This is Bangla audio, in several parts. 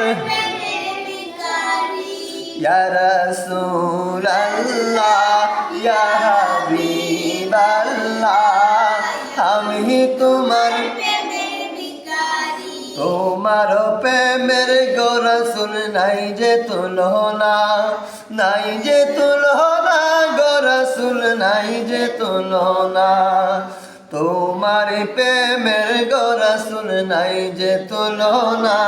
তোমার ইয়া রাসূলাল্লাহ ইয়া হাবিবাল্লাহ আমি তোমার তোমার প্রেমের গোরসুল নাই যে তুলনা, নাই যে তুলনা গোরসুল নাই যে তুলনা। তোমার প্রেমের গোরসুল নাই যে তুলনা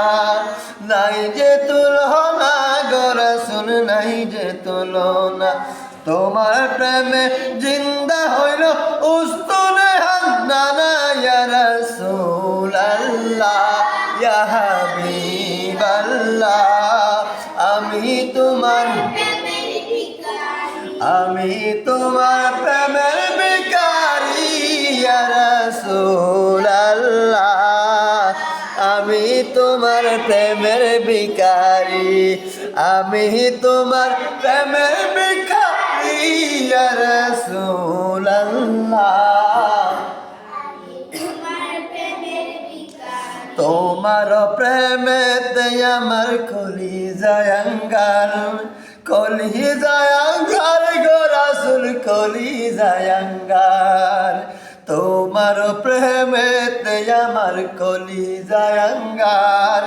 নাই যে তুলনা গোরসুল নাই যে তুলনা। তোমার প্রেমে জিন্দা হইল উস্তুনে হান্নানা ইয়া রাসূলাল্লাহ ইয়া হাবিবাল্লাহ। আমি তোমার আমি তোমার প্রেমের প্রেমের ভিখারি, আমি তোমার প্রেমের ভিখারি, ইয়া রাসূলাল্লাহ। তোমার প্রেমেতে আমার কলি জায়াঙ্গার কলি জায়াঙ্গার গোরাসুল কলি জায়াঙ্গার তোমার প্রেমেতে আমার কলি জায়াঙ্গার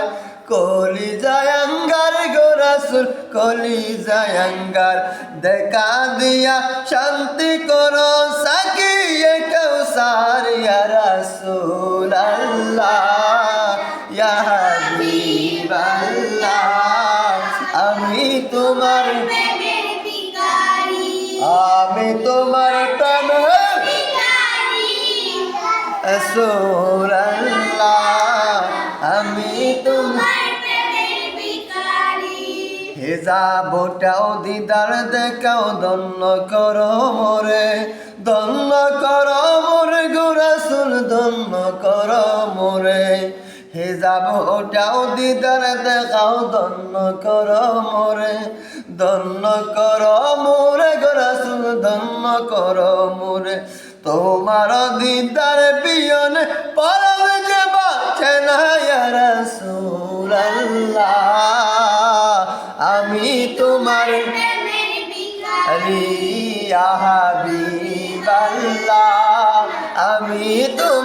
কলি জায়াঙ্গার গোরাসুল কলি জায়াঙ্গার দেখা দিয়া শান্তি করো সাকিয়ে কৌসার ইয়া রাসূল আল্লাহ আমি তোমার আমি তোমার রাসূল আল্লাহ আমি তোমার হেজাবটাও দিদার দেখাও দন্ন কর মোরে দন্ন কর মোরে গোরাসুল দন্ন কর মোরে। হেজাব ওটাও দিদার দেখাও দন্ন কর মোরে দন্ন কর মোরে গোরাসুল দন্ন কর মোরে। তোমার দিদার বিয়নে পরম যে বাঁচে ইয়া আমি তোমার রিয়া হাবিবাল্লাহ আমি তোমার